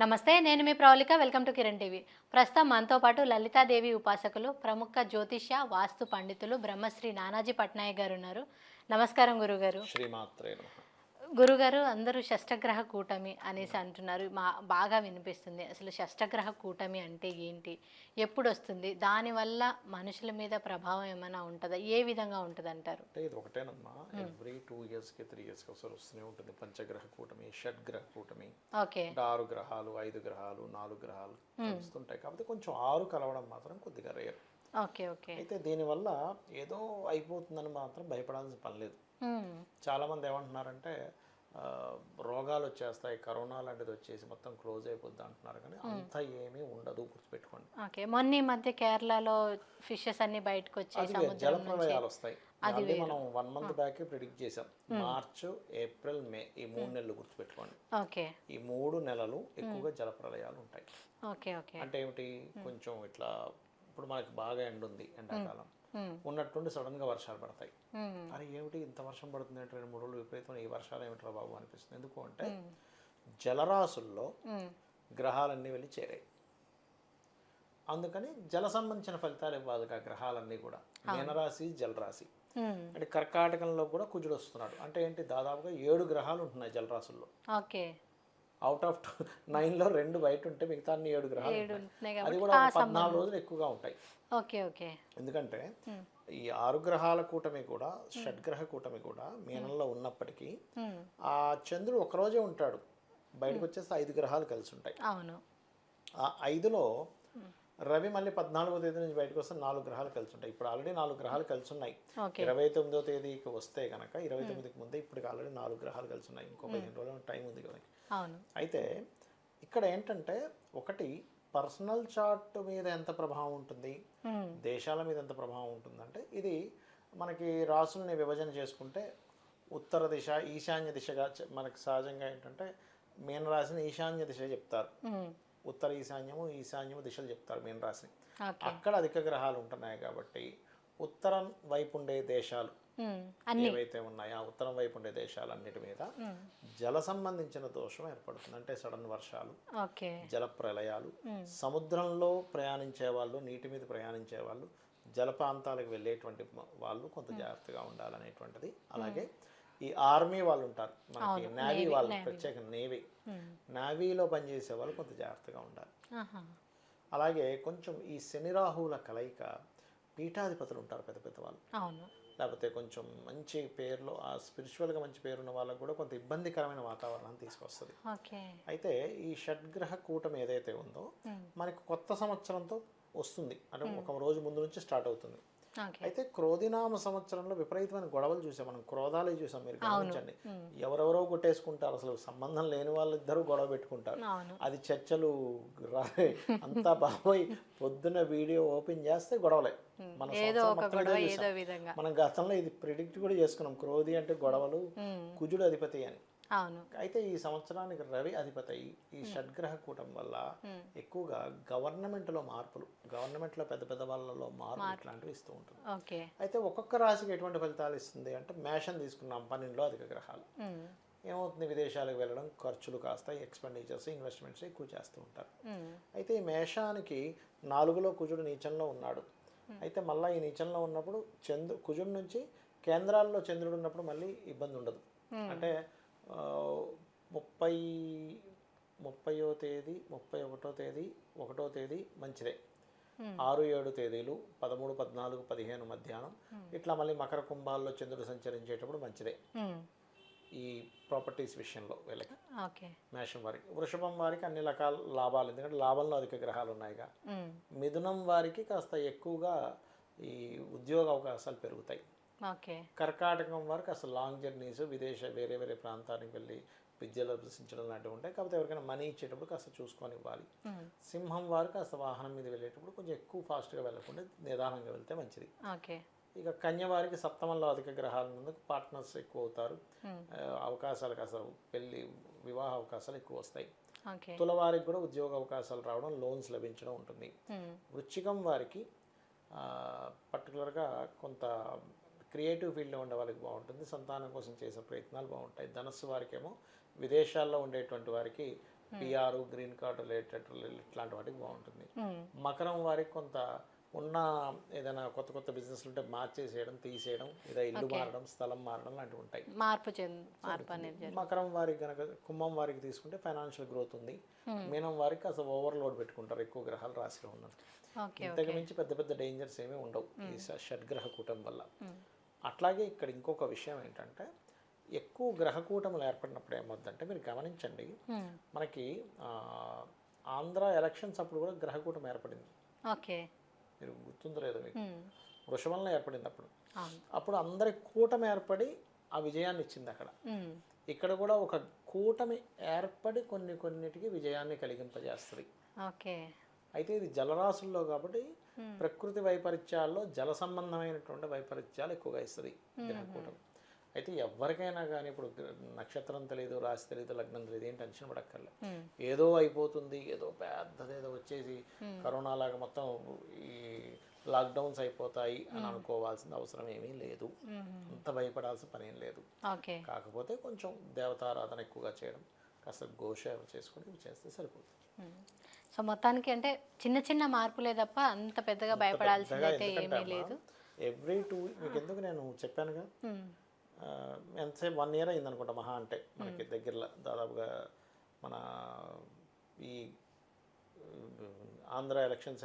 నమస్తే నేను మీ Pravalika welcome to Kiran TV. ప్రస్తుతం మనతో పాటు లలితాదేవి ఉపాసకులు ప్రముఖ జ్యోతిష్య వాస్తు పండితులు బ్రహ్మశ్రీ నానాజీ పట్నాయక్ గారు ఉన్నారు. నమస్కారం గురుగారు. శ్రీమాత్రే గురుగారు అందరూ షష్టగ్రహ కూటమి అనేసి అంటున్నారు. మా బాగా వినిపిస్తుంది. అసలు షష్టగ్రహ కూటమి అంటే ఏంటి? ఎప్పుడు వస్తుంది దానివల్ల మనుషుల మీద ప్రభావం ఏమైనా ఉంటుందా? ఏ విధంగా ఉంటుంది అంటారు అంటే ఇది ఒకటేనమ్మా. ఎవ్రీ టూ ఇయర్స్కి త్రీ ఇయర్స్కి ఒకసారి వస్తూనే ఉంటుంది. పంచగ్రహ కూటమి షడ్గ్రహ కూటమి. ఓకే. ఆరు గ్రహాలు ఐదు గ్రహాలు నాలుగు గ్రహాలు కలుస్తుంటాయి. కాబట్టి కొంచెం ఆరు కలవడం మాత్రం కొద్దిగా రేర్. Okay okay. అయితే దీనివల్ల ఏదో అయిపోతుందని మాత్రం భయపడాల్సిన పని లేదు. చాలామంది ఏమంటున్నారంటే రోగాలు వచ్చేస్తాయి కరోనా లాంటిది వచ్చేసి మొత్తం క్లోజ్ అయిపోద్ది అంటున్నారు కానీ అంత ఏమీ ఉండదు గుర్తుపెట్టుకోండి. ఓకే మొన్న ఈ మధ్య కేరళలో ఫిషెస్ అన్ని బయటకు వచ్చాయి అది వేరు, జల ప్రళయాలు వస్తాయి. అది మనం వన్ మంత్ బ్యాక్ ప్రిడిక్ట్ చేసాం మార్చ్ ఏప్రిల్ మే ఈ మూడు నెలలు గుర్తుపెట్టుకోండి. ఓకే. ఈ మూడు నెలలు ఎక్కువగా జల ప్రళయాలు ఉంటాయి. Okay okay. అంటే ఏమిటి? కొంచెం ఇట్లా ఇప్పుడు మనకి బాగా ఎండ ఉంది ఎండాకాలం. ఉన్నట్టుండి సడన్గా వర్షాలు పడతాయి. అరే ఏమిటి ఇంత వర్షం పడుతుంది అంటే రెండు మూడు రోజులు విపరీతం ఈ వర్షాలు ఏమిట్రా బాబు అనిపిస్తుంది. ఎందుకు అంటే జలరాశుల్లో. గ్రహాలన్నీ వెళ్ళి చేరాయి. అందుకని జల సంబంధించిన ఫలితాలు ఇవ్వాలి ఆ గ్రహాలన్నీ కూడా. మీనరాశి జలరాశి. అంటే కర్కాటకంలో కూడా కుజుడు వస్తున్నాడు. అంటే ఏంటి? దాదాపుగా ఏడు గ్రహాలు ఉంటున్నాయి జలరాశుల్లో. ఓకే. అవుట్ ఆఫ్ నైన్లో రెండు బయట ఉంటే మిగతా అన్ని ఏడు గ్రహాలు అది కూడా పద్నాలుగు రోజులు ఎక్కువగా ఉంటాయి. Okay okay. ఎందుకంటే ఈ ఆరు గ్రహాల కూటమి కూడా షడ్గ్రహ కూటమి కూడా మీనంలో ఉన్నప్పటికీ. ఆ చంద్రుడు ఒకరోజే ఉంటాడు. బయటకు వచ్చేస్తే ఐదు గ్రహాలు కలిసి ఉంటాయి. అవును. ఆ ఐదులో రవి మళ్ళీ పద్నాలుగో తేదీ నుంచి బయటకు వస్తే నాలుగు గ్రహాలు కలిసి ఉంటాయి. ఇప్పుడు ఆల్రెడీ నాలుగు గ్రహాలు కలిసి ఉన్నాయి. ఇరవై తొమ్మిదో తేదీకి వస్తే కనుక ఇరవై తొమ్మిదికి ముందే ఇప్పుడు ఆల్రెడీ నాలుగు గ్రహాలు కలిసి ఉన్నాయి. ఇంకో పదిహేను రోజులు టైం ఉంది అవును. అయితే ఇక్కడ ఏంటంటే ఒకటి పర్సనల్ చార్ట్ మీద ఎంత ప్రభావం ఉంటుంది? మ్మ్. దేశాల మీద ఎంత ప్రభావం ఉంటుందంటే ఇది మనకి రాసుల్ని విభజన చేసుకుంటే ఉత్తర దిశ ఈశాన్య దిశగా మనకి సహజంగా ఏంటంటే మీనరాశిని ఈశాన్య దిశ చెప్తారు. ఉత్తర ఈశాన్యము ఈశాన్యము దిశలు చెప్తారు మీనరాశిని ఓకే. అక్కడ అధిక గ్రహాలు ఉంటున్నాయి కాబట్టి ఉత్తరం వైపు ఉండే దేశాలు ఏవైతే ఉన్నాయో ఆ ఉత్తరం వైపు ఉండే దేశాలన్నిటి మీద. జల సంబంధించిన దోషం ఏర్పడుతుంది. అంటే సడన్ వర్షాలు జల ప్రళయాలు సముద్రంలో ప్రయాణించే వాళ్ళు నీటి మీద ప్రయాణించే వాళ్ళు జల ప్రాంతాలకు వెళ్ళేటువంటి వాళ్ళు కొంత జాగ్రత్తగా ఉండాలనేటువంటిది. అలాగే ఈ ఆర్మీ వాళ్ళు ఉంటారు మనకి నేవీ వాళ్ళు ప్రత్యేక నేవీ. నేవీలో పనిచేసే వాళ్ళు కొంత జాగ్రత్తగా ఉండాలి. అలాగే కొంచెం ఈ శని రాహువుల కలయిక పీఠాధిపతులు ఉంటారు పెద్ద పెద్ద వాళ్ళు. లేకపోతే కొంచెం మంచి పేరులో ఆ స్పిరిచువల్గా మంచి పేరున్న వాళ్ళకు కూడా కొంత ఇబ్బందికరమైన వాతావరణాన్ని తీసుకొస్తుంది. అయితే ఈ షడ్గ్రహ కూటమి ఏదైతే ఉందో మ్. మనకి కొత్త సంవత్సరంతో వస్తుంది. అంటే ఒక రోజు ముందు నుంచి స్టార్ట్ అవుతుంది. అయితే క్రోధినామ సంవత్సరంలో విపరీతమైన గొడవలు చూసాం మనం క్రోధాలే చూసాం మీరు గమనించండి. ఎవరెవరో కొట్టేసుకుంటారు అసలు సంబంధం లేని వాళ్ళిద్దరూ గొడవ పెట్టుకుంటారు. అది చర్చలు రాలే అంతా బాబోయ్ పొద్దున్న వీడియో ఓపెన్ చేస్తే గొడవలే. మన మనం గతంలో ఇది ప్రిడిక్ట్ కూడా చేసుకున్నాం. క్రోధి అంటే గొడవలు. కుజుడు అధిపతి అని. అవును. అయితే ఈ సంవత్సరానికి రవి అధిపతి ఈ షడ్గ్రహ కూటం వల్ల ఎక్కువగా గవర్నమెంట్లో మార్పులు గవర్నమెంట్లో పెద్ద పెద్ద వాళ్ళలో మార్పులు ఇట్లాంటివి ఇస్తూ ఉంటుంది ఓకే. అయితే ఒక్కొక్క రాశికి ఎటువంటి ఫలితాలు ఇస్తుంది అంటే మేషం తీసుకున్నాం పన్నెండులో అధిక గ్రహాలు. ఏమవుతుంది? విదేశాలకు వెళ్ళడం ఖర్చులు కాస్త ఎక్స్పెండిచర్స్ ఇన్వెస్ట్మెంట్స్ ఎక్కువ చేస్తూ ఉంటారు. అయితే ఈ మేషానికి నాలుగులో కుజుడు నీచంలో ఉన్నాడు. అయితే మళ్ళీ ఈ నీచంలో ఉన్నప్పుడు చంద్రు కుజుడు నుంచి కేంద్రాల్లో చంద్రుడు ఉన్నప్పుడు మళ్ళీ ఇబ్బంది ఉండదు. అంటే ముప్పై ముప్పయో తేదీ ముప్పై ఒకటో తేదీ ఒకటో తేదీ మంచిదే. ఆరు ఏడు తేదీలు పదమూడు పద్నాలుగు పదిహేను మధ్యాహ్నం. ఇట్లా మళ్ళీ మకర కుంభాల్లో చంద్రుడు సంచరించేటప్పుడు మంచిదే. ఈ ప్రాపర్టీస్ విషయంలో వీళ్ళకి. ఓకే. మేషం వారికి. వృషభం వారికి అన్ని రకాల లాభాలు. ఎందుకంటే లాభంలో అధిక గ్రహాలు ఉన్నాయిగా. మిథునం వారికి కాస్త ఎక్కువగా ఈ ఉద్యోగ అవకాశాలు పెరుగుతాయి. కర్కాటకం వారికి అసలు లాంగ్ జర్నీస్ విదేశ వేరే వేరే ప్రాంతానికి వెళ్ళి విద్యలు అభ్యసించడం లాంటివి ఉంటాయి. కాకపోతే ఎవరికైనా మనీ ఇచ్చేటప్పుడు కాస్త చూసుకొని ఇవ్వాలి. సింహం వారు కాస్త వాహనం మీద వెళ్ళేటప్పుడు కొంచెం ఎక్కువ ఫాస్ట్గా వెళ్ళకుండా నిదానంగా వెళ్తే మంచిది. ఇక కన్య వారికి సప్తమంలో అధిక గ్రహాలు ఉన్నందుకు పార్ట్నర్స్ ఎక్కువ అవుతారు. అవకాశాలు కాస్త పెళ్ళి వివాహ అవకాశాలు ఎక్కువ వస్తాయి. తులవారికి కూడా ఉద్యోగ అవకాశాలు రావడం లోన్స్ లభించడం ఉంటుంది. మ్మ్. వృశ్చికం వారికి పర్టికులర్గా కొంత క్రియేటివ్ ఫీల్డ్లో ఉండే వాళ్ళకి బాగుంటుంది. సంతానం కోసం చేసే ప్రయత్నాలు బాగుంటాయి. ధనస్సు వారికేమో విదేశాల్లో ఉండేటువంటి వారికి పిఆర్ గ్రీన్ కార్డు రిలేటెడ్ ఇట్లాంటి వాటికి బాగుంటుంది. మకరం వారికి కొంత ఉన్న ఏదైనా కొత్త కొత్త బిజినెస్ ఉంటే మార్చేసేయడం తీసేయడం లేదా ఇల్లు మారడం స్థలం మారడం లాంటివి ఉంటాయి. మార్పు చెంది మార్పు అనేది జరుగుతుంది. మకరం వారికి కనుక కుంభం వారికి తీసుకుంటే ఫైనాన్షియల్ గ్రోత్ ఉంది. మీనం వారికి అసలు ఓవర్లోడ్ పెట్టుకుంటారు. ఎక్కువ గ్రహాలు రాశిలో ఉన్నది ఓకే ఇంతకు మించి పెద్ద పెద్ద డేంజర్స్ ఏమీ ఉండవు. ఈ షడ్గ్రహ కూటం వల్ల. అట్లాగే ఇక్కడ ఇంకొక విషయం ఏంటంటే ఎక్కువ గ్రహ కూటములు ఏర్పడినప్పుడు ఏమవుద్దంటే మీరు గమనించండి. మనకి ఆంధ్ర ఎలక్షన్స్ అప్పుడు కూడా గ్రహకూటం ఏర్పడింది. ఓకే. మీరు గుర్తుందో లేదో మీకు. వృషభంలో ఏర్పడింది అప్పుడు. అప్పుడు అందరి కూటమి ఏర్పడి ఆ విజయాన్ని ఇచ్చింది అక్కడ. ఇక్కడ కూడా ఒక కూటమి ఏర్పడి కొన్ని కొన్నిటికి విజయాన్ని కలిగింపజేస్తుంది. ఓకే. అయితే ఇది జలరాశుల్లో కాబట్టి ప్రకృతి వైపరీత్యాల్లో జల సంబంధమైనటువంటి వైపరీత్యాలు ఎక్కువగా ఇస్తుంది గ్రహకూటం. అయితే ఎవరికైనా కానీ ఇప్పుడు నక్షత్రం తెలియదు రాశి తెలియదు లగ్నం తెలియదు ఏం టెన్షన్ పడక్కర్లే. ఏదో అయిపోతుంది ఏదో పెద్దది ఏదో వచ్చేసి కరోనా లాగా మొత్తం ఈ లాక్డౌన్స్ అయిపోతాయి అని అనుకోవాల్సిన అవసరం ఏమీ లేదు. అంత భయపడాల్సిన పని ఏం లేదు కాకపోతే కొంచెం దేవతారాధన ఎక్కువగా చేయడం కాస్త గోసేవ చేసుకొని చేస్తే సరిపోతుంది. సో మొత్తానికి అంటే చిన్న చిన్న మార్పులే తప్ప అంత పెద్దగా భయపడాల్సింది అయితే ఏమీ లేదు. ఎవ్రీ టూ మీకు ఎందుకు నేను చెప్పానుగా? ఎంతసేపు వన్ ఇయర్ అయింది అనుకుంటా మహా అంటే మనకి దగ్గరలో దాదాపుగా మన ఈ ఆంధ్ర ఎలక్షన్స్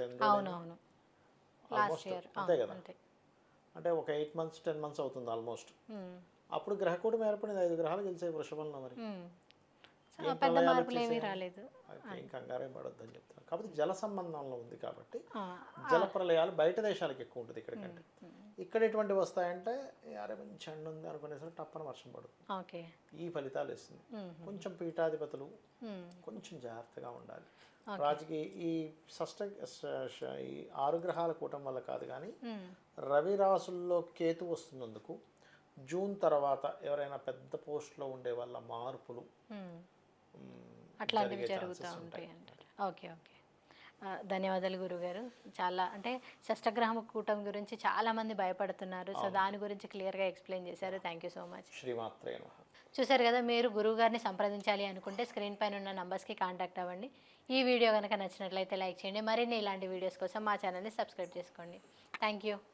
ఆల్మోస్ట్ అంతే కదా? అంటే ఒక ఎయిట్ మంత్స్ టెన్ మంత్స్ అవుతుంది ఆల్మోస్ట్. అప్పుడు గ్రహకూటం ఏర్పడింది ఐదు గ్రహాలు గెలిచాయి వృషభంలో మరి. పెద్ద మార్పులు ఏమీ రాలేదు. అయితే ఏం కంగారే పడొద్దని చెప్తాను కాకపోతే జల సంబంధంలో ఉంది కాబట్టి జల ప్రళయాలు బయట దేశాలకు ఎక్కువ ఉంటుంది ఇక్కడ కంటే ఇక్కడ ఎటువంటి వస్తాయంటే అరే మంచి ఎండ ఉంది అనుకునేసరికి టప్పన వర్షం పడుతుంది. ఈ ఫలితాలు ఇస్తుంది. కొంచెం పీఠాధిపతులు. కొంచెం జాగ్రత్తగా ఉండాలి. రాజకీయ ఈ షష్ట ఈ ఆరు గ్రహాల కూటం వల్ల కాదు కానీ. రవి రాసుల్లో కేతు వస్తున్నందుకు జూన్ తర్వాత ఎవరైనా పెద్ద పోస్ట్లో ఉండే వాళ్ళ మార్పులు అట్లాంటివి జరిగే జరుగుతూ ఉంటాయి అంటారు. Okay okay. ధన్యవాదాలు గురుగారు. చాలా అంటే షష్టగ్రహం కూటమి గురించి చాలా మంది భయపడుతున్నారు. సో దాని గురించి క్లియర్గా ఎక్స్ప్లెయిన్ చేశారు. థ్యాంక్ యూ సో మచ్ శ్రీమాత్రే చూసారు కదా మీరు గురువు గారిని సంప్రదించాలి అనుకుంటే స్క్రీన్ పైన ఉన్న నంబర్స్కి కాంటాక్ట్ అవ్వండి. ఈ వీడియో కనుక నచ్చినట్లయితే లైక్ చేయండి. మరిన్ని ఇలాంటి వీడియోస్ కోసం మా ఛానల్ని సబ్స్క్రైబ్ చేసుకోండి. Thank you